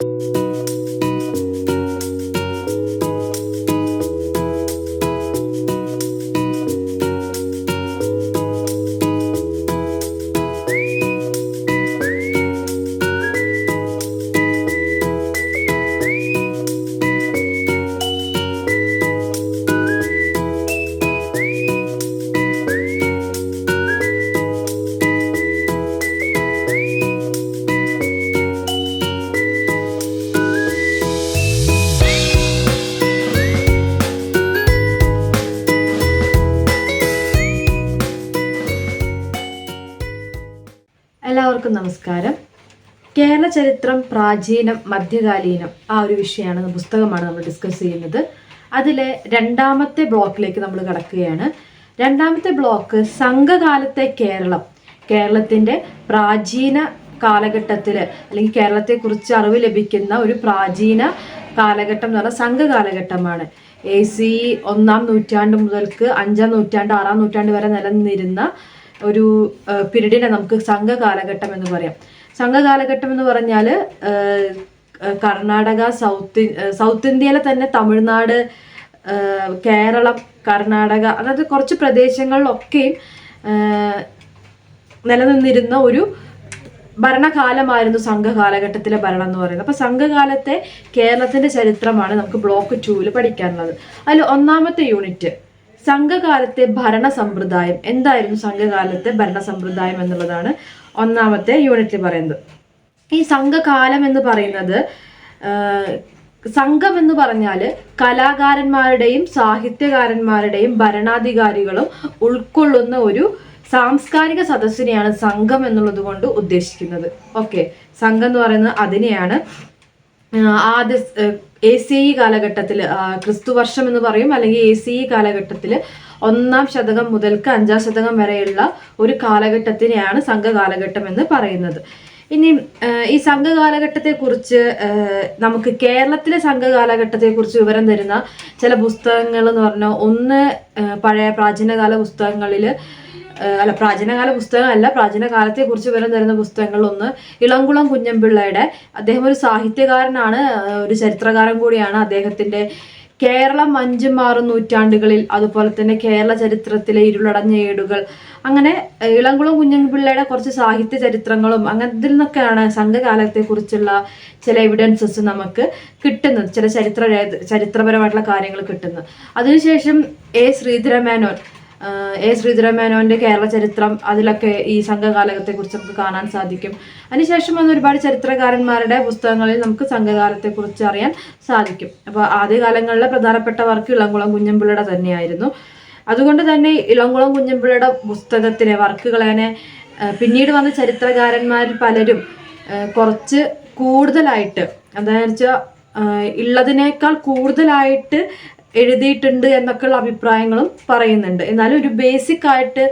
you ചരിത്രം പ്രാചീനം മധ്യകാലീനം ആ ഒരു വിഷയമാണ് പുസ്തകമാണ് നമ്മൾ ഡിസ്കസ് ചെയ്യുന്നത്. അതിലെ രണ്ടാമത്തെ ബ്ലോക്കിലേക്ക് നമ്മൾ കടക്കുകയാണ്. രണ്ടാമത്തെ ബ്ലോക്ക് സംഘകാലത്തെ കേരളം. കേരളത്തിന്റെ പ്രാചീന കാലഘട്ടത്തിൽ അല്ലെങ്കിൽ കേരളത്തെക്കുറിച്ച് അറിവ് ലഭിക്കുന്ന ഒരു പ്രാചീന കാലഘട്ടം എന്ന് പറഞ്ഞാൽ സംഘകാലഘട്ടമാണ്. എ സി ഒന്നാം നൂറ്റാണ്ട് മുതൽക്ക് അഞ്ചാം നൂറ്റാണ്ട് ആറാം നൂറ്റാണ്ട് വരെ നിലനിന്നിരുന്ന ഒരു പിരീഡിനെ നമുക്ക് സംഘകാലഘട്ടം എന്ന് പറയാം. സംഘകാലഘട്ടം എന്ന് പറഞ്ഞാൽ കർണാടക സൗത്ത് സൗത്ത് ഇന്ത്യയിലെ തന്നെ തമിഴ്നാട് കേരളം കർണാടക അതായത് കുറച്ച് പ്രദേശങ്ങളിലൊക്കെയും നിലനിന്നിരുന്ന ഒരു ഭരണകാലമായിരുന്നു സംഘകാലഘട്ടത്തിലെ ഭരണം എന്ന് പറയുന്നത്. അപ്പോൾ സംഘകാലത്തെ കേരളത്തിന്റെ ചരിത്രമാണ് നമുക്ക് ബ്ലോക്ക് ടൂവിൽ പഠിക്കാനുള്ളത്. അതിൽ ഒന്നാമത്തെ യൂണിറ്റ് സംഘകാലത്തെ ഭരണ സമ്പ്രദായം എന്തായിരുന്നു സംഘകാലത്തെ ഭരണ സമ്പ്രദായം എന്നുള്ളതാണ് ഒന്നാമത്തെ യൂണിറ്റിൽ പറയുന്നത്. ഈ സംഘകാലം എന്ന് പറയുന്നത് സംഘം എന്ന് പറഞ്ഞാൽ കലാകാരന്മാരുടെയും സാഹിത്യകാരന്മാരുടെയും ഭരണാധികാരികളും ഉൾക്കൊള്ളുന്ന ഒരു സാംസ്കാരിക സദസ്സിനെയാണ് സംഘം എന്നുള്ളത് കൊണ്ട് ഉദ്ദേശിക്കുന്നത്. ഓക്കെ. സംഘം എന്ന് പറയുന്നത് അതിനെയാണ് ആദ്യ എ സി ഇ കാലഘട്ടത്തിൽ ക്രിസ്തു വർഷം എന്ന് പറയും അല്ലെങ്കിൽ എ സി ഇ കാലഘട്ടത്തിൽ ഒന്നാം ശതകം മുതൽക്ക് അഞ്ചാം ശതകം വരെയുള്ള ഒരു കാലഘട്ടത്തിനെയാണ് സംഘകാലഘട്ടം എന്ന് പറയുന്നത്. ഇനി ഈ സംഘകാലഘട്ടത്തെ കുറിച്ച് നമുക്ക് കേരളത്തിലെ സംഘകാലഘട്ടത്തെ കുറിച്ച് വിവരം തരുന്ന ചില പുസ്തകങ്ങൾ എന്ന് പറഞ്ഞാൽ ഒന്ന് പഴയ പ്രാചീനകാല പുസ്തകങ്ങളിൽ അല്ല പ്രാചീനകാല പുസ്തകമല്ല പ്രാചീന കാലത്തെ കുറിച്ച് വിവരം തരുന്ന പുസ്തകങ്ങളിലൊന്ന് ഇളംകുളം കുഞ്ഞമ്പിള്ളയുടെ അദ്ദേഹം ഒരു സാഹിത്യകാരനാണ് ഒരു ചരിത്രകാരൻ കൂടിയാണ്. അദ്ദേഹത്തിന്റെ കേരളം അഞ്ചും ആറും നൂറ്റാണ്ടുകളിൽ അതുപോലെ തന്നെ കേരള ചരിത്രത്തിലെ ഇരുളടഞ്ഞ ഏടുകൾ. അങ്ങനെ ഇളംകുളം കുഞ്ഞൻപിള്ളയുടെ കുറച്ച് സാഹിത്യ ചരിത്രങ്ങളും അങ്ങനത്തിൽ നിന്നൊക്കെയാണ് സംഘകാലത്തെ കുറിച്ചുള്ള ചില എവിഡൻസസ് നമുക്ക് കിട്ടുന്നത് ചില ചരിത്ര ചരിത്രപരമായിട്ടുള്ള കാര്യങ്ങൾ കിട്ടുന്നത്. അതിനുശേഷം എ ശ്രീധരമേനോൻ എ ശ്രീധരമേനോന്റെ കേരള ചരിത്രം അതിലൊക്കെ ഈ സംഘകാലത്തെക്കുറിച്ച് നമുക്ക് കാണാൻ സാധിക്കും. അതിനുശേഷം വന്ന ഒരുപാട് ചരിത്രകാരന്മാരുടെ പുസ്തകങ്ങളിൽ നമുക്ക് സംഘകാലത്തെ കുറിച്ച് അറിയാൻ സാധിക്കും. അപ്പോൾ ആദ്യകാലങ്ങളിലെ പ്രധാനപ്പെട്ട വർക്ക് ഇളംകുളം കുഞ്ഞമ്പിള്ളയുടെ തന്നെയായിരുന്നു. അതുകൊണ്ട് തന്നെ ഇളംകുളം കുഞ്ഞമ്പിള്ളയുടെ പുസ്തകത്തിലെ വർക്കുകളെ പിന്നീട് വന്ന ചരിത്രകാരന്മാരിൽ പലരും കുറച്ച് കൂടുതലായിട്ട് എന്താണെന്ന് വെച്ചാൽ ഉള്ളതിനേക്കാൾ കൂടുതലായിട്ട് എഴുതിയിട്ടുണ്ട് എന്നൊക്കെയുള്ള അഭിപ്രായങ്ങളും പറയുന്നുണ്ട്. എന്നാലും ഒരു ബേസിക് ആയിട്ട്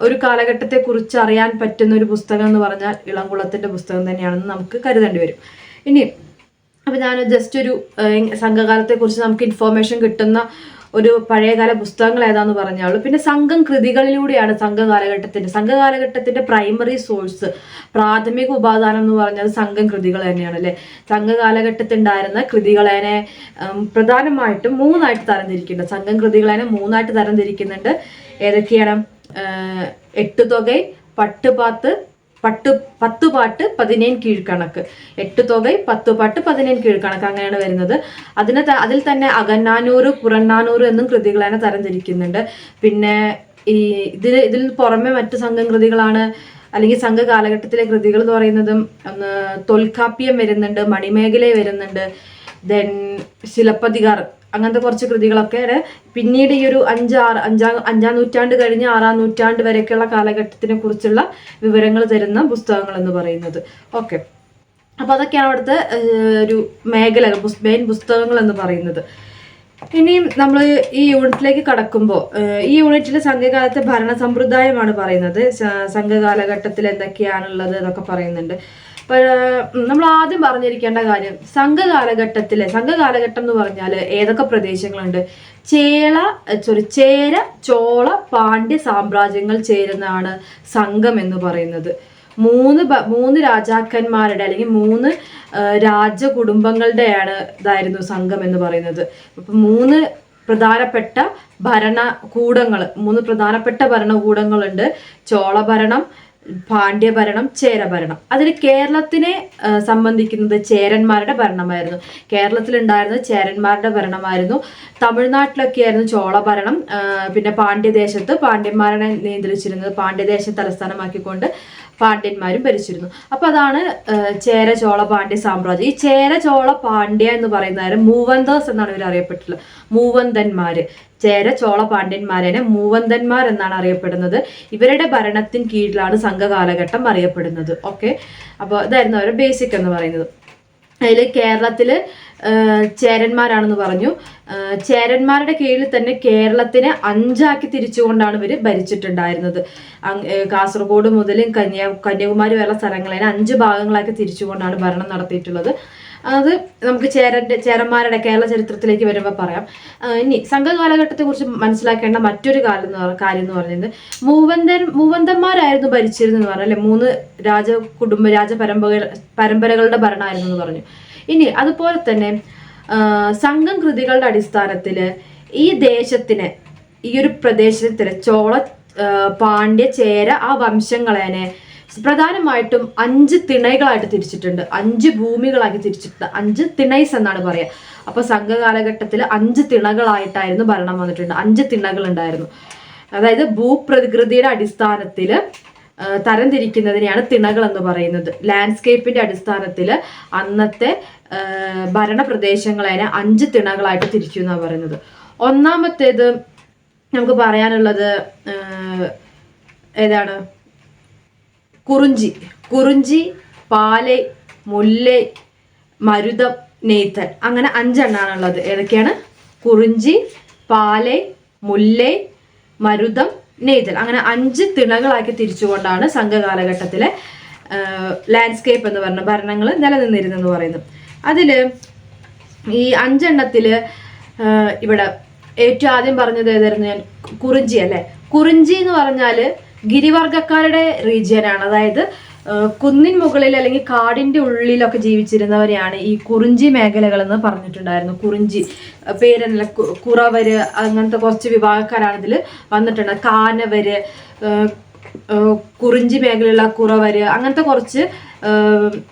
ഒരു കാലഘട്ടത്തെ കുറിച്ച് അറിയാൻ പറ്റുന്ന ഒരു പുസ്തകം എന്ന് പറഞ്ഞാൽ ഇളംകുളത്തിന്റെ പുസ്തകം തന്നെയാണെന്ന് നമുക്ക് കരുതേണ്ടി വരും. ഇനി അപ്പൊ ഞാൻ ജസ്റ്റ് ഒരു ഏഹ്, സംഘകാലത്തെ കുറിച്ച് നമുക്ക് ഇൻഫോർമേഷൻ കിട്ടുന്ന ഒരു പഴയകാല പുസ്തകങ്ങൾ ഏതാന്ന് പറഞ്ഞാൽ പിന്നെ സംഘം കൃതികളിലൂടെയാണ് സംഘകാലഘട്ടത്തിന്റെ സംഘകാലഘട്ടത്തിന്റെ പ്രൈമറി സോഴ്സ് പ്രാഥമിക ഉപാദാനം എന്ന് പറഞ്ഞാൽ സംഘം കൃതികൾ തന്നെയാണ് അല്ലെ? സംഘകാലഘട്ടത്തിൽ ഉണ്ടായിരുന്ന കൃതികളെ ഉം, പ്രധാനമായിട്ടും മൂന്നായിട്ട് തരംതിരിക്കുന്നുണ്ട്. സംഘം കൃതികളെ മൂന്നായിട്ട് തരംതിരിക്കുന്നുണ്ട്. ഏതൊക്കെയാണ്? എട്ടുതൊകൈ പട്ടുപാത്ത് പട്ട് പത്ത് പാട്ട് പതിനേഴ് കീഴ്ക്കണക്ക് എട്ട് തുക പത്ത് പാട്ട് പതിനേഴ് കീഴ്ക്കണക്ക് അങ്ങനെയാണ് വരുന്നത്. അതിന് അതിൽ തന്നെ അകന്നാനൂറ് പുറന്നാനൂറ് എന്നും കൃതികളെ തരംതിരിക്കുന്നുണ്ട്. പിന്നെ ഈ ഇതിൽ ഇതിൽ പുറമെ മറ്റു സംഘം കൃതികളാണ് അല്ലെങ്കിൽ സംഘ കാലഘട്ടത്തിലെ കൃതികൾ എന്ന് പറയുന്നതും തൊൽക്കാപ്യം വരുന്നുണ്ട് മണിമേഖല വരുന്നുണ്ട് ദെൻ ശിലപ്പതികാർ അങ്ങനത്തെ കുറച്ച് കൃതികളൊക്കെ പിന്നീട് ഈ ഒരു അഞ്ചാറ് അഞ്ചാം അഞ്ചാം നൂറ്റാണ്ട് കഴിഞ്ഞ് ആറാം നൂറ്റാണ്ട് വരെയൊക്കെയുള്ള കാലഘട്ടത്തിനെ കുറിച്ചുള്ള വിവരങ്ങൾ തരുന്ന പുസ്തകങ്ങൾ എന്ന് പറയുന്നത്. ഓക്കെ. അപ്പോൾ അതൊക്കെയാണ് അവിടുത്തെ ഒരു മേഖലകൾ മെയിൻ പുസ്തകങ്ങൾ എന്ന് പറയുന്നത്. ഇനിയും നമ്മൾ ഈ യൂണിറ്റിലേക്ക് കടക്കുമ്പോൾ ഈ യൂണിറ്റിൽ സംഘകാലത്തെ ഭരണ സമ്പ്രദായമാണ് പറയുന്നത് സംഘകാലഘട്ടത്തിൽ എന്തൊക്കെയാണുള്ളത് എന്നൊക്കെ പറയുന്നുണ്ട്. നമ്മൾ ആദ്യം പറഞ്ഞിരിക്കേണ്ട കാര്യം സംഘകാലഘട്ടത്തിലെ സംഘകാലഘട്ടം എന്ന് പറഞ്ഞാൽ ഏതൊക്കെ പ്രദേശങ്ങളുണ്ട്? ചേള സോറി ചേര ചോള പാണ്ഡ്യ സാമ്രാജ്യങ്ങൾ ചേരുന്നതാണ് സംഘം എന്ന് പറയുന്നത്. മൂന്ന് മൂന്ന് രാജാക്കന്മാരുടെ അല്ലെങ്കിൽ മൂന്ന് രാജകുടുംബങ്ങളുടെയാണ് ഇതായിരുന്നു സംഘം എന്ന് പറയുന്നത്. അപ്പൊ മൂന്ന് പ്രധാനപ്പെട്ട ഭരണകൂടങ്ങൾ മൂന്ന് പ്രധാനപ്പെട്ട ഭരണകൂടങ്ങളുണ്ട്. ചോളഭരണം പാണ്ഡ്യഭരണം ചേരഭരണം. അതിൽ കേരളത്തിനെ സംബന്ധിക്കുന്നത് ചേരന്മാരുടെ ഭരണമായിരുന്നു. കേരളത്തിലുണ്ടായിരുന്നത് ചേരന്മാരുടെ ഭരണമായിരുന്നു. തമിഴ്നാട്ടിലൊക്കെ ആയിരുന്നു ചോളഭരണം. ഭരണം പിന്നെ പാണ്ഡ്യദേശത്ത് പാണ്ഡ്യന്മാരെ നിയന്ത്രിച്ചിരുന്നത്. പാണ്ഡ്യദേശം തലസ്ഥാനമാക്കിക്കൊണ്ട് പാണ്ഡ്യന്മാരും ഭരിച്ചിരുന്നു. അപ്പൊ അതാണ് ചേര ചോള പാണ്ഡ്യ സാമ്രാജ്യം. ഈ ചേര ചോള പാണ്ഡ്യ എന്ന് പറയുന്നവരെ മൂവന്തേഴ്സ് എന്നാണ് ഇവർ അറിയപ്പെട്ടിട്ടുള്ളത്. മൂവന്തന്മാര്. ചേര ചോള പാണ്ഡ്യന്മാരെ മൂവന്തന്മാർ എന്നാണ് അറിയപ്പെടുന്നത്. ഇവരുടെ ഭരണത്തിന് കീഴിലാണ് സംഘകാലഘട്ടം അറിയപ്പെടുന്നത്. ഓക്കെ? അപ്പോൾ ഇതായിരുന്നു അവരുടെ ബേസിക് എന്ന് പറയുന്നത്. അതിൽ കേരളത്തിൽ ചേരന്മാരാണെന്ന് പറഞ്ഞു. ചേരന്മാരുടെ കീഴിൽ തന്നെ കേരളത്തിനെ അഞ്ചാക്കി തിരിച്ചുകൊണ്ടാണ് ഇവർ ഭരിച്ചിട്ടുണ്ടായിരുന്നത്. കാസർഗോഡ് മുതൽ കന്യാ കന്യാകുമാരി വരെയുള്ള സ്ഥലങ്ങളെ അഞ്ച് ഭാഗങ്ങളാക്കി തിരിച്ചുകൊണ്ടാണ് ഭരണം നടത്തിയിട്ടുള്ളത്. അത് നമുക്ക് ചേരന്റെ ചേരന്മാരുടെ കേരള ചരിത്രത്തിലേക്ക് വരുമ്പോൾ പറയാം. ഇനി സംഘകാലഘട്ടത്തെ കുറിച്ച് മനസ്സിലാക്കേണ്ട മറ്റൊരു കാലം എന്ന് കാര്യം എന്ന് പറയുന്നത് മൂവന്തൻ മൂവന്തന്മാരായിരുന്നു ഭരിച്ചിരുന്നെന്ന് പറഞ്ഞു അല്ലെ? മൂന്ന് രാജ കുടുംബ രാജ പരമ്പര പരമ്പരകളുടെ ഭരണമായിരുന്നു എന്ന് പറഞ്ഞു. ഇനി അതുപോലെ തന്നെ സംഘം കൃതികളുടെ അടിസ്ഥാനത്തിൽ ഈ ദേശത്തിന് ഈ ഒരു പ്രദേശത്തിന് ചോള പാണ്ഡ്യ ചേര ആ വംശങ്ങളേനെ പ്രധാനമായിട്ടും അഞ്ച് തിണകളായിട്ട് തിരിച്ചിട്ടുണ്ട്. അഞ്ച് ഭൂമികളാക്കി തിരിച്ചിട്ടുണ്ട്. അഞ്ച് തിണൈസ് എന്നാണ് പറയുക അപ്പൊ സംഘകാലഘട്ടത്തിൽ അഞ്ച് തിണകളായിട്ടായിരുന്നു ഭരണം വന്നിട്ടുണ്ട്. അഞ്ച് തിണകൾ ഉണ്ടായിരുന്നു അതായത് ഭൂപ്രകൃതിയുടെ അടിസ്ഥാനത്തിൽ തരംതിരിക്കുന്നതിനെയാണ് തിണകൾ എന്ന് പറയുന്നത്. ലാൻഡ്സ്കേപ്പിന്റെ അടിസ്ഥാനത്തിൽ അന്നത്തെ ഭരണ ഭരണപ്രദേശങ്ങളെ അഞ്ച് തിണകളായിട്ട് തിരിച്ചു എന്നാണ് പറയുന്നത്. ഒന്നാമത്തേത് നമുക്ക് പറയാനുള്ളത് ഏതാണ്? കുറിഞ്ചി. കുറിഞ്ചി പാലൈ മുല്ലൈ മരുതം നെയ്ത്തൽ. അങ്ങനെ അഞ്ചെണ്ണാണുള്ളത്. ഏതൊക്കെയാണ്? കുറിഞ്ചി പാലൈ മുല്ലൈ മരുതം നെയ്തൽ. അങ്ങനെ അഞ്ച് തിണകളാക്കി തിരിച്ചുകൊണ്ടാണ് സംഘകാലഘട്ടത്തിലെ ലാൻഡ്സ്കേപ്പ് എന്ന് പറഞ്ഞ ഭരണങ്ങൾ നിലനിന്നിരുന്നെന്ന് പറയുന്നു അതിൽ ഈ അഞ്ചെണ്ണത്തിൽ ഇവിടെ ഏറ്റവും ആദ്യം പറഞ്ഞത് ഏതായിരുന്നു ഞാൻ? കുറിഞ്ചി അല്ലെ? കുറിഞ്ചി എന്ന് പറഞ്ഞാൽ ഗിരിവർഗക്കാരുടെ റീജിയനാണ് അതായത് കുന്നിൻ മുകളിൽ അല്ലെങ്കിൽ കാടിന്റെ ഉള്ളിലൊക്കെ ജീവിച്ചിരുന്നവരെയാണ് ഈ കുറിഞ്ചി മേഖലകൾ എന്ന് പറഞ്ഞിട്ടുണ്ടായിരുന്നു. കുറിഞ്ചി കു- കുറവര് അങ്ങനത്തെ കുറച്ച് വിഭാഗക്കാരാണ് ഇതിൽ വന്നിട്ടുണ്ട് കാനവര് കുറിഞ്ചി മേഖലയിലുള്ള കുറവര് അങ്ങനത്തെ കുറച്ച്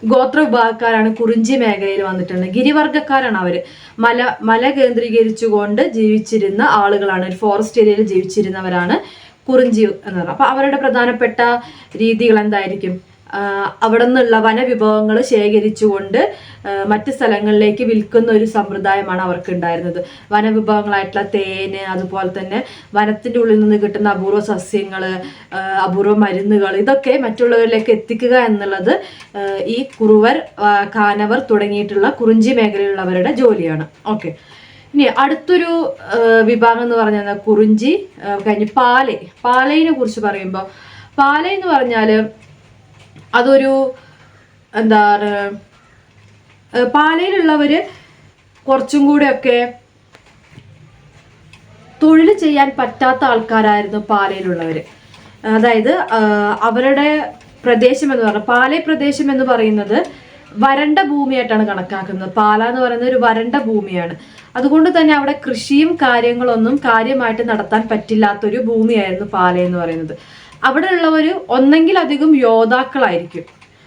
ഗോത്ര വിഭാഗക്കാരാണ് കുറിഞ്ചി മേഖലയിൽ വന്നിട്ടുണ്ട് ഗിരിവർഗക്കാരാണ് അവർ മല മല കേന്ദ്രീകരിച്ചുകൊണ്ട് ജീവിച്ചിരുന്ന ആളുകളാണ്. ഒരു ഫോറസ്റ്റ് ഏരിയയിൽ ജീവിച്ചിരുന്നവരാണ് കുറിഞ്ചി എന്ന് പറഞ്ഞത്. അപ്പൊ അവരുടെ പ്രധാനപ്പെട്ട രീതികൾ എന്തായിരിക്കും? അവിടെ നിന്നുള്ള വനവിഭവങ്ങൾ ശേഖരിച്ചുകൊണ്ട് മറ്റ് സ്ഥലങ്ങളിലേക്ക് വിൽക്കുന്ന ഒരു സമ്പ്രദായമാണ് അവർക്ക് ഉണ്ടായിരുന്നത് വനവിഭവങ്ങളായിട്ടുള്ള തേന് അതുപോലെ തന്നെ വനത്തിന്റെ ഉള്ളിൽ നിന്ന് കിട്ടുന്ന അപൂർവ സസ്യങ്ങൾ അപൂർവ മരുന്നുകൾ ഇതൊക്കെ മറ്റുള്ളവരിലേക്ക് എത്തിക്കുക എന്നുള്ളത് ഈ കുറുവർ കാനവർ തുടങ്ങിയിട്ടുള്ള കുറിഞ്ചി മേഖലയിലുള്ളവരുടെ ജോലിയാണ്. ഓക്കെ. ഇനി അടുത്തൊരു വിഭാഗം എന്ന് പറഞ്ഞാൽ കുറിഞ്ചി കഴിഞ്ഞ് പാലൈ. പാലയിനെ കുറിച്ച് പറയുമ്പോൾ പാലൈ എന്ന് പറഞ്ഞാൽ അതൊരു എന്താ പാലയിലുള്ളവര് കുറച്ചും കൂടെയൊക്കെ തൊഴിൽ ചെയ്യാൻ പറ്റാത്ത ആൾക്കാരായിരുന്നു പാലയിലുള്ളവർ അതായത് അവരുടെ പ്രദേശം എന്ന് പറഞ്ഞാൽ പാലേ പ്രദേശം എന്ന് പറയുന്നത് വരണ്ട ഭൂമിയായിട്ടാണ് കണക്കാക്കുന്നത്. പാല എന്ന് പറയുന്നത് ഒരു വരണ്ട ഭൂമിയാണ്. അതുകൊണ്ട് തന്നെ അവിടെ കൃഷിയും കാര്യങ്ങളൊന്നും കാര്യമായിട്ട് നടത്താൻ പറ്റില്ലാത്തൊരു ഭൂമിയായിരുന്നു പാല എന്ന് പറയുന്നത്. അവിടെ ഉള്ളവർ ഒന്നെങ്കിൽ അധികം യോദ്ധാക്കളായിരിക്കും.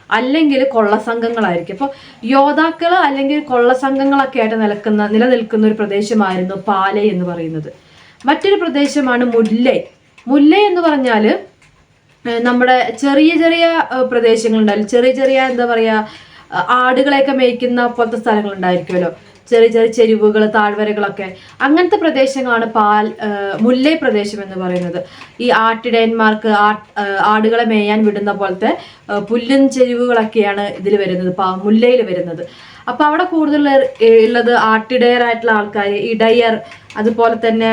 അല്ലെങ്കിൽ കൊള്ളസംഘങ്ങളായിരിക്കും. അപ്പോൾ യോദ്ധാക്കൾ അല്ലെങ്കിൽ കൊള്ളസംഘങ്ങളൊക്കെ ആയിട്ട് നിലക്കുന്ന നിലനിൽക്കുന്ന ഒരു പ്രദേശമായിരുന്നു പാലെ എന്ന് പറയുന്നത്. മറ്റൊരു പ്രദേശമാണ് മുല്ലൈ. മുല്ലൈ എന്ന് പറഞ്ഞാൽ നമ്മുടെ ചെറിയ ചെറിയ പ്രദേശങ്ങളുണ്ടായാലും ചെറിയ ചെറിയ എന്താ പറയാ അഹ് ആടുകളെയൊക്കെ മേയ്ക്കുന്ന പോലത്തെ സ്ഥലങ്ങൾ ഉണ്ടായിരിക്കുമല്ലോ ചെറിയ ചെറിയ ചെരുവുകൾ താഴ്വരകളൊക്കെ. അങ്ങനത്തെ പ്രദേശങ്ങളാണ് പാൽ മുല്ലേ പ്രദേശം എന്ന് പറയുന്നത്. ഈ ആട്ടിടയന്മാർക്ക് ആടുകളെ മേയാൻ വിടുന്ന പോലത്തെ പുല്ലും ചെരുവുകളൊക്കെയാണ് ഇതിൽ വരുന്നത് പാ മുല്ലയിൽ വരുന്നത്. അപ്പൊ അവിടെ കൂടുതൽ ഉള്ളത് ആട്ടിടയറായിട്ടുള്ള ആൾക്കാർ ഇടയർ അതുപോലെ തന്നെ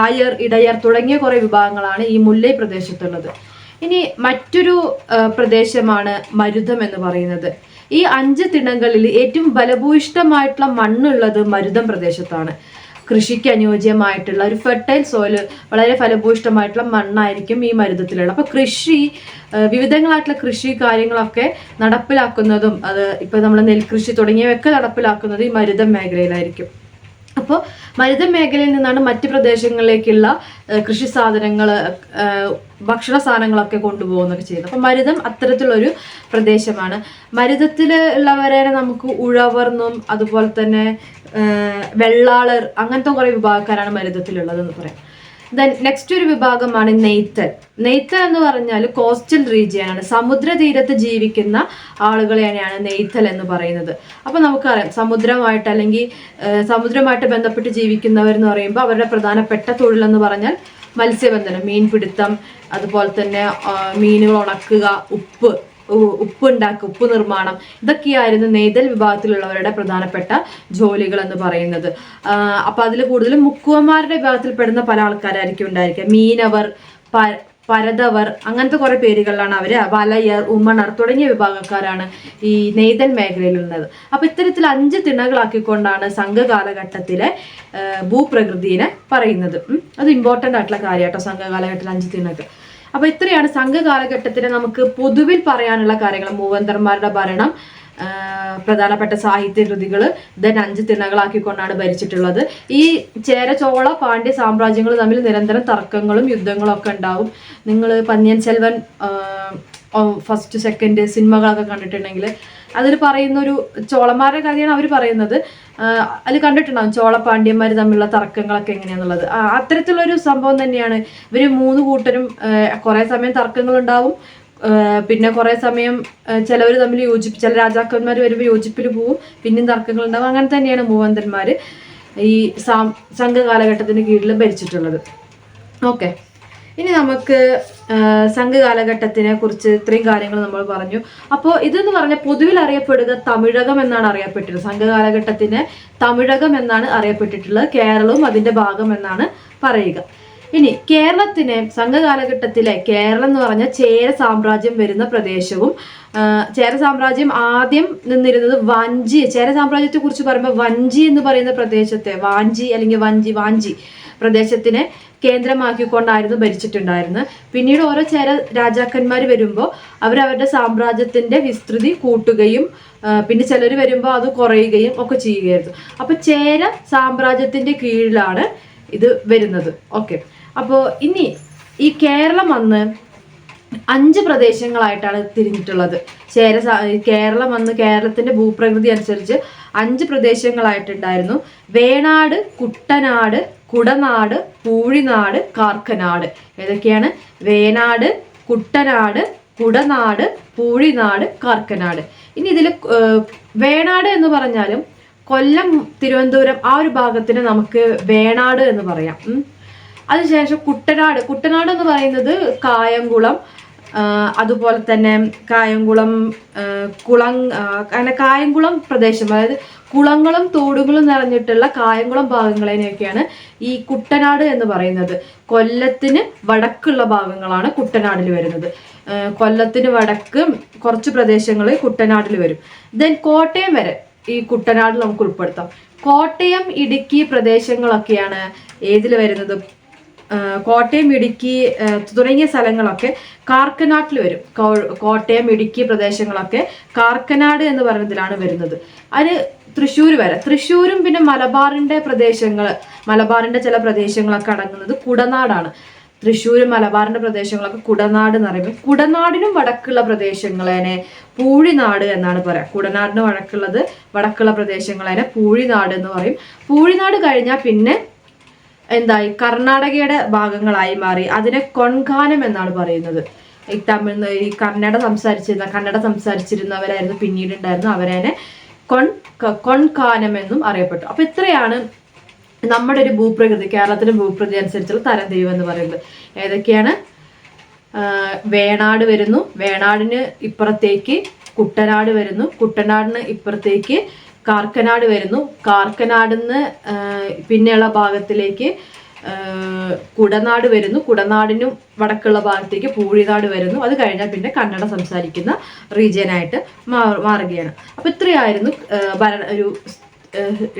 ആയർ ഇടയർ തുടങ്ങിയ കുറേ വിഭാഗങ്ങളാണ് ഈ മുല്ലൈ പ്രദേശത്തുള്ളത്. ഇനി മറ്റൊരു പ്രദേശമാണ് മരുതം എന്ന് പറയുന്നത്. ഈ അഞ്ച് തിണങ്ങളിൽ ഏറ്റവും ഫലഭൂയിഷ്ടമായിട്ടുള്ള മണ്ണുള്ളത് മരുതം പ്രദേശത്താണ്. കൃഷിക്ക് അനുയോജ്യമായിട്ടുള്ള ഒരു ഫെർട്ടൈൽ സോയിൽ വളരെ ഫലഭൂയിഷ്ടമായിട്ടുള്ള മണ്ണായിരിക്കും ഈ മരുതത്തിലുള്ളത് അപ്പോൾ കൃഷി വിവിധങ്ങളായിട്ടുള്ള കൃഷി കാര്യങ്ങളൊക്കെ നടപ്പിലാക്കുന്നതും അത് ഇപ്പോൾ നമ്മൾ നെൽകൃഷി തുടങ്ങിയവയൊക്കെ നടപ്പിലാക്കുന്നത് ഈ മരുതം മേഖലയിലായിരിക്കും. അപ്പോൾ മരുത മേഖലയിൽ നിന്നാണ് മറ്റ് പ്രദേശങ്ങളിലേക്കുള്ള കൃഷി സാധനങ്ങൾ ഭക്ഷണ സാധനങ്ങളൊക്കെ കൊണ്ടുപോകുന്നൊക്കെ ചെയ്യുന്നത്. അപ്പം മരുതം അത്തരത്തിലുള്ളൊരു പ്രദേശമാണ്. മരുതത്തിൽ ഉള്ളവരെ നമുക്ക് ഉഴവർന്നും അതുപോലെ തന്നെ വെള്ളാളർ അങ്ങനത്തെ കുറേ വിഭാഗക്കാരാണ് മരുതത്തിലുള്ളതെന്ന് പറയാം. ദെൻ നെക്സ്റ്റ് ഒരു വിഭാഗമാണ് നെയ്ത്തൽ നെയ്ത്തൽ എന്ന് പറഞ്ഞാൽ കോസ്റ്റൽ റീജിയൻ ആണ്. സമുദ്ര തീരത്ത് ജീവിക്കുന്ന ആളുകളെയാണ് നെയ്ത്തൽ എന്ന് പറയുന്നത്. അപ്പോൾ നമുക്കറിയാം സമുദ്രമായിട്ട് അല്ലെങ്കിൽ സമുദ്രമായിട്ട് ബന്ധപ്പെട്ട് ജീവിക്കുന്നവർ എന്ന് പറയുമ്പോൾ അവരുടെ പ്രധാനപ്പെട്ട തൊഴിൽ എന്ന് പറഞ്ഞാൽ മത്സ്യബന്ധനം മീൻപിടുത്തം അതുപോലെ തന്നെ മീനുകൾ ഉണക്കുക ഉപ്പ്. ഉ- ഉപ്പ് നിർമ്മാണം. ഇതൊക്കെയായിരുന്നു നെയ്തൽ വിഭാഗത്തിലുള്ളവരുടെ പ്രധാനപ്പെട്ട ജോലികൾ എന്ന് പറയുന്നത്. അപ്പൊ അതിൽ കൂടുതലും മുക്കുവന്മാരുടെ വിഭാഗത്തിൽപ്പെടുന്ന പല ആൾക്കാരായിരിക്കും ഉണ്ടായിരിക്കുക. മീനവർ പരതവർ അങ്ങനത്തെ കുറെ പേരുകളിലാണ് അവർ. വലയർ ഉമ്മണർ തുടങ്ങിയ വിഭാഗക്കാരാണ് ഈ നെയ്തൽ മേഖലയിലുള്ളത് അപ്പൊ ഇത്തരത്തിൽ അഞ്ച് തിണകളാക്കിക്കൊണ്ടാണ് സംഘകാലഘട്ടത്തിലെ ഭൂപ്രകൃതിനെ പറയുന്നത്. അത് ഇമ്പോർട്ടന്റ് ആയിട്ടുള്ള കാര്യമാട്ടോ സംഘകാലഘട്ടത്തിൽ അഞ്ച് തിണകൾ. അപ്പൊ ഇത്രയാണ് സംഘകാലഘട്ടത്തിന് നമുക്ക് പൊതുവിൽ പറയാനുള്ള കാര്യങ്ങൾ. മൂവന്തർമാരുടെ ഭരണം പ്രധാനപ്പെട്ട സാഹിത്യ കൃതികൾ ദൻ അഞ്ച് തിണകളാക്കിക്കൊണ്ടാണ് ഭരിച്ചിട്ടുള്ളത്. ഈ ചേര ചോള പാണ്ഡ്യ സാമ്രാജ്യങ്ങൾ തമ്മിൽ നിരന്തരം തർക്കങ്ങളും യുദ്ധങ്ങളും ഒക്കെ ഉണ്ടാവും. നിങ്ങൾ പന്ന്യൻ സെൽവൻ ഫസ്റ്റ് സെക്കൻഡ് സിനിമകളൊക്കെ കണ്ടിട്ടുണ്ടെങ്കിൽ അതിൽ പറയുന്ന ഒരു ചോളന്മാരുടെ കാര്യമാണ് അവർ പറയുന്നത്. അതിൽ കണ്ടിട്ടുണ്ടാവും ചോള പാണ്ഡ്യന്മാർ തമ്മിലുള്ള തർക്കങ്ങളൊക്കെ എങ്ങനെയാന്നുള്ളത്. ആ, അത്തരത്തിലുള്ളൊരു സംഭവം തന്നെയാണ്. ഇവർ മൂന്ന് കൂട്ടരും കുറേ സമയം തർക്കങ്ങളുണ്ടാവും. പിന്നെ കുറേ സമയം ചിലവർ തമ്മിൽ യോജിപ്പ് ചില രാജാക്കന്മാർ വരുമ്പോൾ യോജിപ്പിൽ പോവും. പിന്നെയും തർക്കങ്ങളുണ്ടാവും. അങ്ങനെ തന്നെയാണ് മൂവന്തന്മാർ ഈ സാം സംഘകാലഘട്ടത്തിന് കീഴിൽ ഭരിച്ചിട്ടുള്ളത്. ഓക്കെ. ഇനി നമുക്ക് സംഘകാലഘട്ടത്തിനെ കുറിച്ച് ഇത്രയും കാര്യങ്ങൾ നമ്മൾ പറഞ്ഞു. അപ്പോൾ ഇതെന്ന് പറഞ്ഞാൽ പൊതുവിൽ അറിയപ്പെടുക തമിഴകം എന്നാണ് അറിയപ്പെട്ടിട്ടുള്ളത്. സംഘകാലഘട്ടത്തിന് തമിഴകം എന്നാണ് അറിയപ്പെട്ടിട്ടുള്ളത്. കേരളവും അതിന്റെ ഭാഗം എന്നാണ് പറയുക. ഇനി കേരളത്തിന് സംഘകാലഘട്ടത്തിലെ കേരളം എന്ന് പറഞ്ഞാൽ ചേര സാമ്രാജ്യം വരുന്ന പ്രദേശവും ചേര സാമ്രാജ്യം ആദ്യം നിന്നിരുന്നത് വഞ്ചി ചേര സാമ്രാജ്യത്തെ കുറിച്ച് പറയുമ്പോൾ വഞ്ചി എന്ന് പറയുന്ന പ്രദേശത്തെ വാഞ്ചി അല്ലെങ്കിൽ വഞ്ചി വാഞ്ചി പ്രദേശത്തിനെ കേന്ദ്രമാക്കിക്കൊണ്ടായിരുന്നു ഭരിച്ചിട്ടുണ്ടായിരുന്നത്. പിന്നീട് ഓരോ ചേര രാജാക്കന്മാർ വരുമ്പോൾ അവരവരുടെ സാമ്രാജ്യത്തിന്റെ വിസ്തൃതി കൂട്ടുകയും പിന്നെ ചിലർ വരുമ്പോൾ അത് കുറയുകയും ഒക്കെ ചെയ്യുകയായിരുന്നു. അപ്പോൾ ചേര സാമ്രാജ്യത്തിന്റെ കീഴിലാണ് ഇത് വരുന്നത്. ഓക്കെ. അപ്പോൾ ഇനി ഈ കേരളം അന്ന് അഞ്ച് പ്രദേശങ്ങളായിട്ടാണ് തിരിഞ്ഞിട്ടുള്ളത്. ചേര കേരളം അന്ന് കേരളത്തിന്റെ ഭൂപ്രകൃതി അനുസരിച്ച് അഞ്ച് പ്രദേശങ്ങളായിട്ടുണ്ടായിരുന്നു. വേണാട് കുട്ടനാട് കുടനാട് പൂഴിനാട് കാർക്കനാട്. ഏതൊക്കെയാണ്? വേനാട് കുട്ടനാട് കുടനാട് പൂഴിനാട് കാർക്കനാട്. ഇനി ഇതിൽ വേണാട് എന്ന് പറഞ്ഞാലും കൊല്ലം തിരുവനന്തപുരം ആ ഒരു ഭാഗത്തിന് നമുക്ക് വേണാട് എന്ന് പറയാം. അതിനുശേഷം കുട്ടനാട്. കുട്ടനാട് എന്ന് പറയുന്നത് കായംകുളം അതുപോലെ തന്നെ കായംകുളം കുളം അങ്ങനെ കായംകുളം പ്രദേശം അതായത് കുളങ്ങളും തോടുകളും നിറഞ്ഞിട്ടുള്ള കായംകുളം ഭാഗങ്ങളെയൊക്കെയാണ് ഈ കുട്ടനാട് എന്ന് പറയുന്നത്. കൊല്ലത്തിന് വടക്കുള്ള ഭാഗങ്ങളാണ് കുട്ടനാടിൽ വരുന്നത്. കൊല്ലത്തിന് വടക്ക് കുറച്ച് പ്രദേശങ്ങൾ കുട്ടനാട്ടിൽ വരും. ദെൻ കോട്ടയം വരെ ഈ കുട്ടനാട് നമുക്ക് ഉൾപ്പെടുത്താം. കോട്ടയം ഇടുക്കി പ്രദേശങ്ങളൊക്കെയാണ് ഏതിൽ വരുന്നത്? കോട്ടയം ഇടുക്കി തുടങ്ങിയ സ്ഥലങ്ങളൊക്കെ കാർക്കനാട്ടിൽ വരും. കോട്ടയം ഇടുക്കി പ്രദേശങ്ങളൊക്കെ കാർക്കനാട് എന്ന് പറയുന്നതിലാണ് വരുന്നത്. അതിന് തൃശ്ശൂർ വരെ. തൃശ്ശൂരും പിന്നെ മലബാറിന്റെ പ്രദേശങ്ങൾ മലബാറിന്റെ ചില പ്രദേശങ്ങളൊക്കെ അടങ്ങുന്നത് കുടനാടാണ്. തൃശ്ശൂർ മലബാറിന്റെ പ്രദേശങ്ങളൊക്കെ കുടനാട് എന്ന് പറയുമ്പോൾ കുടനാടിനും വടക്കുള്ള പ്രദേശങ്ങളേനെ പൂഴിനാട് എന്നാണ് പറയുക. കുടനാടിന് വടക്കുള്ളത് വടക്കുള്ള പ്രദേശങ്ങളേനെ പൂഴിനാട് എന്ന് പറയും. പൂഴിനാട് കഴിഞ്ഞാൽ പിന്നെ എന്തായി? കർണാടകയുടെ ഭാഗങ്ങളായി മാറി. അതിനെ കൊൺകാനം എന്നാണ് പറയുന്നത്. ഈ തമിഴ് ഈ കന്നഡ സംസാരിച്ചിരുന്ന കന്നഡ സംസാരിച്ചിരുന്നവരായിരുന്നു പിന്നീട് ഉണ്ടായിരുന്നു അവരെ കൊൺ കൊൺകാനം എന്നും അറിയപ്പെട്ടു. അപ്പൊ ഇത്രയാണ് നമ്മുടെ ഒരു ഭൂപ്രകൃതി കേരളത്തിന്റെ ഭൂപ്രകൃതി അനുസരിച്ചുള്ള തരംതിരിവ് എന്ന് പറയുന്നത്. ഏതൊക്കെയാണ്? വേണാട് വരുന്നു. വേണാടിന് ഇപ്പുറത്തേക്ക് കുട്ടനാട് വരുന്നു. കുട്ടനാടിന് ഇപ്പുറത്തേക്ക് കാർക്കനാട് വരുന്നു. കാർക്കനാടിന്ന് നിന്ന് പിന്നെയുള്ള ഭാഗത്തിലേക്ക് കുടനാട് വരുന്നു. കുടനാടിനും വടക്കുള്ള ഭാഗത്തേക്ക് പൂഴിനാട് വരുന്നു. അത് കഴിഞ്ഞാൽ പിന്നെ കന്നഡ സംസാരിക്കുന്ന റീജിയനായിട്ട് മാറുകയാണ്. അപ്പൊ ഇത്രയായിരുന്നു ഭരണ ഒരു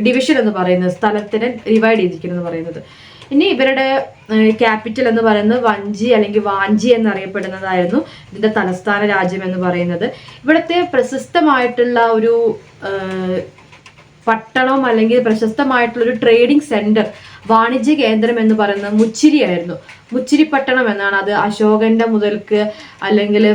ഡിവിഷൻ എന്ന് പറയുന്നത് സ്ഥലത്തിനെ ഡിവൈഡ് ചെയ്തിരിക്കുന്നു എന്ന് പറയുന്നത്. ഇനി ഇവരുടെ ക്യാപിറ്റൽ എന്ന് പറയുന്നത് വഞ്ചി അല്ലെങ്കിൽ വാഞ്ചി എന്നറിയപ്പെടുന്നതായിരുന്നു. ഇതിന്റെ തലസ്ഥാന രാജ്യം എന്ന് പറയുന്നത്. ഇവിടുത്തെ പ്രശസ്തമായിട്ടുള്ള ഒരു പട്ടണം അല്ലെങ്കിൽ പ്രശസ്തമായിട്ടുള്ള ഒരു ട്രേഡിംഗ് സെന്റർ വാണിജ്യ കേന്ദ്രം എന്ന് പറയുന്നത് മുച്ചിരി ആയിരുന്നു. മുച്ചിരി പട്ടണം എന്നാണ് അത് അശോകന്റെ മുതൽക്ക് അല്ലെങ്കിൽ